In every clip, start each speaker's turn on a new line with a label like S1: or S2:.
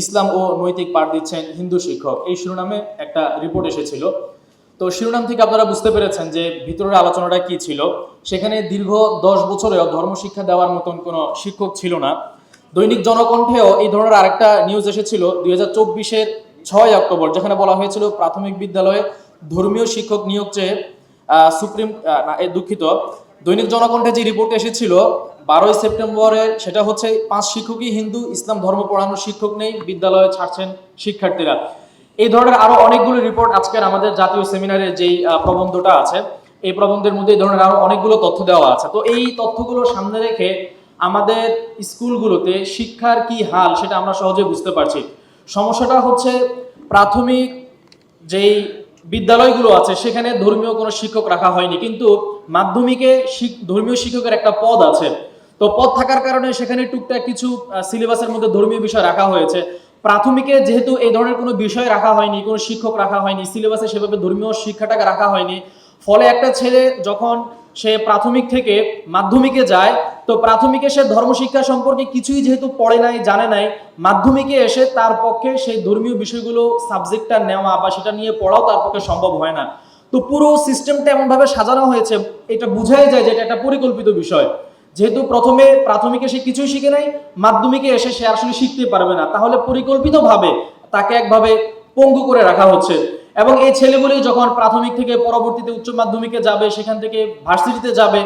S1: ইসলাম ও নৈতিক পাঠ দিচ্ছেন হিন্দু শিক্ষক। এই শিরোনামে একটা রিপোর্ট এসেছিল। তো শিরোনাম থেকে আপনারা বুঝতে পেরেছেন যে ভিতরের আলোচনাটা কি ছিল। সেখানে দীর্ঘ দশ বছরেও ধর্মশিক্ষা দেওয়ার মতন কোনো শিক্ষক ছিল না। দৈনিক জনকণ্ঠেও এই ধরনের আরেকটা নিউজ এসেছিল দুই হাজার চব্বিশের ছয় অক্টোবর, যেখানে বলা হয়েছিল প্রাথমিক বিদ্যালয়ে ধর্মীয় শিক্ষক নিয়োগ চেয়ে সুপ্রিম দুঃখিত। দৈনিক জনকণ্ঠে যে রিপোর্ট এসেছিল বারোই সেপ্টেম্বরে সেটা হচ্ছে পাঁচ শিক্ষকই হিন্দু, ইসলাম ধর্ম পড়ানোর শিক্ষক নেই, বিদ্যালয়ে ছাড়ছেন শিক্ষার্থীরা। এই ধরনের আরও অনেকগুলো রিপোর্ট আজকের আমাদের জাতীয় সেমিনারে যেই প্রবন্ধটা আছে, এই প্রবন্ধের মধ্যে এই ধরনের আরও অনেকগুলো তথ্য দেওয়া আছে। তো এই তথ্যগুলো সামনে রেখে আমাদের স্কুলগুলোতে শিক্ষার কি হাল সেটা আমরা সহজে বুঝতে পারছি। সমস্যাটা হচ্ছে প্রাথমিক যেই বিদ্যালয়গুলো আছে, সেখানে ধর্মীয় কোনো শিক্ষক রাখা হয়নি। কিন্তু মাধ্যমিকে ধর্মীয় শিক্ষকের একটা পদ আছে। তো পদ থাকার কারণে সেখানে টুকটাক কিছু সিলেবাসের মধ্যে ধর্মীয় বিষয় রাখা হয়েছে। প্রাথমিকে যেহেতু এই ধরনের কোনো বিষয় রাখা হয়নি, কোনো শিক্ষক রাখা হয়নি সিলেবাসে সেভাবে ধর্মীয় শিক্ষাটাকে রাখা হয়নি, ফলে একটা ছেলে যখন সে প্রাথমিক থেকে মাধ্যমিকে যায়, তো প্রাথমিকে সে ধর্মশিক্ষা সম্পর্কে কিছুই যেহেতু পড়ে নাই, জানে নাই, মাধ্যমিকে এসে তার পক্ষে সেই ধর্মীয় বিষয়গুলো সাবজেক্টটা নেওয়া বা সেটা নিয়ে পড়াও তার পক্ষে সম্ভব হয় না। তো পুরো সিস্টেমটা এমনভাবে সাজানো হয়েছে, এটা বুঝাই যায় যে এটা একটা পরিকল্পিত বিষয়। যেহেতু প্রথমে প্রাথমিকে সে কিছুই শিখে নাই, মাধ্যমিকে এসে সে আসলে শিখতে পারবে না। তাহলে পরিকল্পিতভাবে তাকে একভাবে পঙ্গু করে রাখা হচ্ছে। এবং এই ছেলেগুলি যখন প্রাথমিক থেকে পরবর্তীতে উচ্চ মাধ্যমিকে যাবে, সেখান থেকে ভার্সিটিতে যাবে,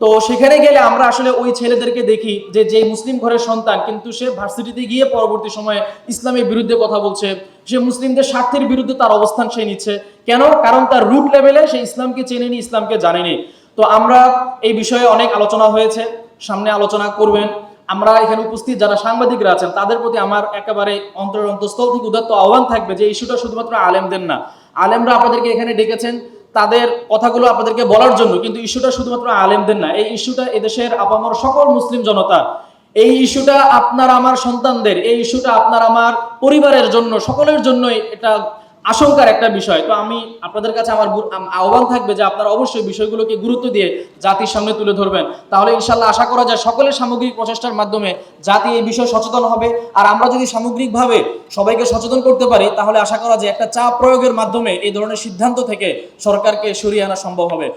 S1: তো সেখানে গেলে আমরা আসলে ওই ছেলেদেরকে দেখি যে যে মুসলিম ঘরের সন্তান, কিন্তু সে ভার্সিটিতে গিয়ে পরবর্তী সময়ে ইসলামের বিরুদ্ধে কথা বলছে, সে মুসলিমদের স্বার্থের বিরুদ্ধে তার অবস্থান সে নিচ্ছে। কেন? কারণ তার রুট লেভেলে সে ইসলামকে চেনেনি, ইসলামকে জানেনি। তো আমরা এই বিষয়ে অনেক আলোচনা হয়েছে, সামনে আলোচনা করবেন। আমরা এখানে উপস্থিত যারা সাংবাদিকরা আছেন, তাদের প্রতি আমার একেবারে অন্তরের অন্তঃস্থল থেকে উদাত্ত আহ্বান থাকবে যে ইস্যুটা শুধুমাত্র আলেমদের না। আলেমরা আপনাদেরকে এখানে ডেকেছেন, তাদের কথাগুলো আপনাদেরকে বলার জন্য, কিন্তু ইস্যুটা শুধুমাত্র আলেমদের না। এই ইস্যুটা এদেশের আপামর সকল মুসলিম জনতা এই ইস্যুটা আপনার আমার সন্তানদের, এই ইস্যুটা আপনার আমার পরিবারের জন্য, সকলের জন্যই এটা আশঙ্কার একটা বিষয়। তো আমি আপনাদের কাছে আমার আহ্বান থাকবে যে আপনারা অবশ্যই বিষয়গুলোকে গুরুত্ব দিয়ে জাতির সামনে তুলে ধরবেন। তাহলে ইনশাল্লাহ আশা করা যায় সকলের সামগ্রিক প্রচেষ্টার মাধ্যমে জাতি এই বিষয়ে সচেতন হবে। আর আমরা যদি সামগ্রিকভাবে সবাইকে সচেতন করতে পারি, তাহলে আশা করা যায় একটা চাপ প্রয়োগের মাধ্যমে এই ধরনের সিদ্ধান্ত থেকে সরকারকে সরিয়ে আনা সম্ভব হবে।